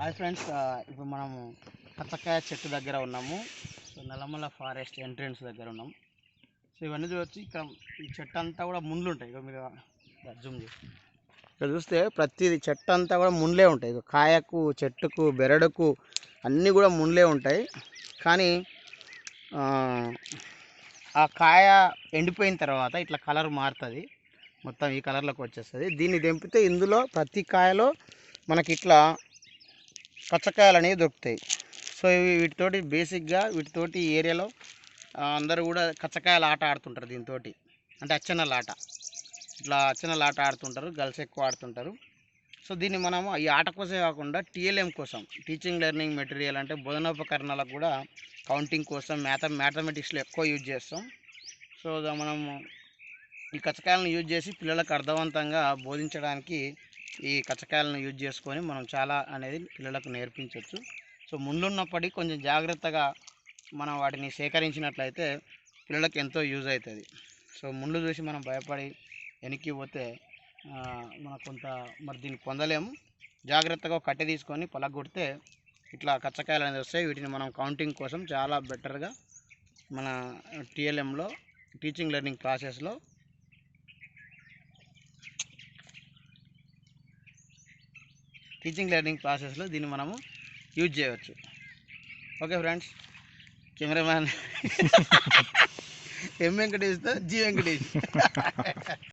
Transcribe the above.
Hi friends ఇప్పుడు మనము పచ్చకాయ చెట్టు దగ్గర ఉన్నాము. సో నల్లమల్ల ఫారెస్ట్ ఎంట్రన్స్ దగ్గర ఉన్నాము సో ఇవన్నీ చూడొచ్చు. ఇక్కడ ఈ చెట్టు అంతా కూడా ముండ్లు ఉంటాయి. ఇక మీరు జూమ్ ఇక్కడ చూస్తే ప్రతి చెట్టు అంతా కూడా ముండ్లే ఉంటాయి. కాయకు చెట్టుకు బెరడుకు అన్నీ కూడా ముండ్లే ఉంటాయి. కానీ ఆ, ఆ కాయ ఎండిపోయిన తర్వాత ఇట్లా కలర్ మారుతుంది. మొత్తం ఈ కలర్లోకి వచ్చేస్తుంది. దీన్ని తెంపితే ఇందులో ప్రతి కాయలో మనకి ఇట్లా పచ్చకాయలు అనేవి దొరుకుతాయి. సో వీటితోటి బేసిక్గా వీటితోటి ఏరియాలో అందరూ కూడా కచ్చకాయల ఆట ఆడుతుంటారు దీంతో అంటే అచ్చనల ఆట. ఇట్లా అచ్చనల ఆట ఆడుతుంటారు గర్ల్స్ ఎక్కువ ఆడుతుంటారు. సో దీన్ని మనము ఈ ఆట కోసమే కాకుండా టీఎల్ఎం కోసం టీచింగ్ లెర్నింగ్ మెటీరియల్ అంటే బోధనోపకరణాలకు కూడా కౌంటింగ్ కోసం మ్యాథ మ్యాథమెటిక్స్లో ఎక్కువ యూజ్ చేస్తాం. సో మనము ఈ కచ్చకాయలను యూజ్ చేసి పిల్లలకు అర్థవంతంగా బోధించడానికి ఈ కచ్చకాయలను యూజ్ చేసుకొని మనం చాలా అనేది పిల్లలకు నేర్పించవచ్చు సో ముందున్నప్పటికీ కొంచెం జాగ్రత్తగా మనం వాటిని సేకరించినట్లయితే పిల్లలకు ఎంతో యూజ్ అవుతుంది. సో ముందు చూసి మనం భయపడి వెనక్కి పోతే ఆ, కొంత మరి దీన్ని పొందలేము. జాగ్రత్తగా కట్టె తీసుకొని పలగొడితే ఇట్లా కచ్చకాయలు అనేది వస్తాయి. వీటిని మనం కౌంటింగ్ కోసం చాలా బెటర్గా మన టీఎల్ఎంలో టీచింగ్ లెర్నింగ్ ప్రాసెస్లో టీచింగ్ లెర్నింగ్ ప్రాసెస్లో దీన్ని మనము యూజ్ చేయవచ్చు. ఓకే ఫ్రెండ్స్ కెమెరామ్యాన్ ఎం వెంకటేష్తో జి వెంకటేష్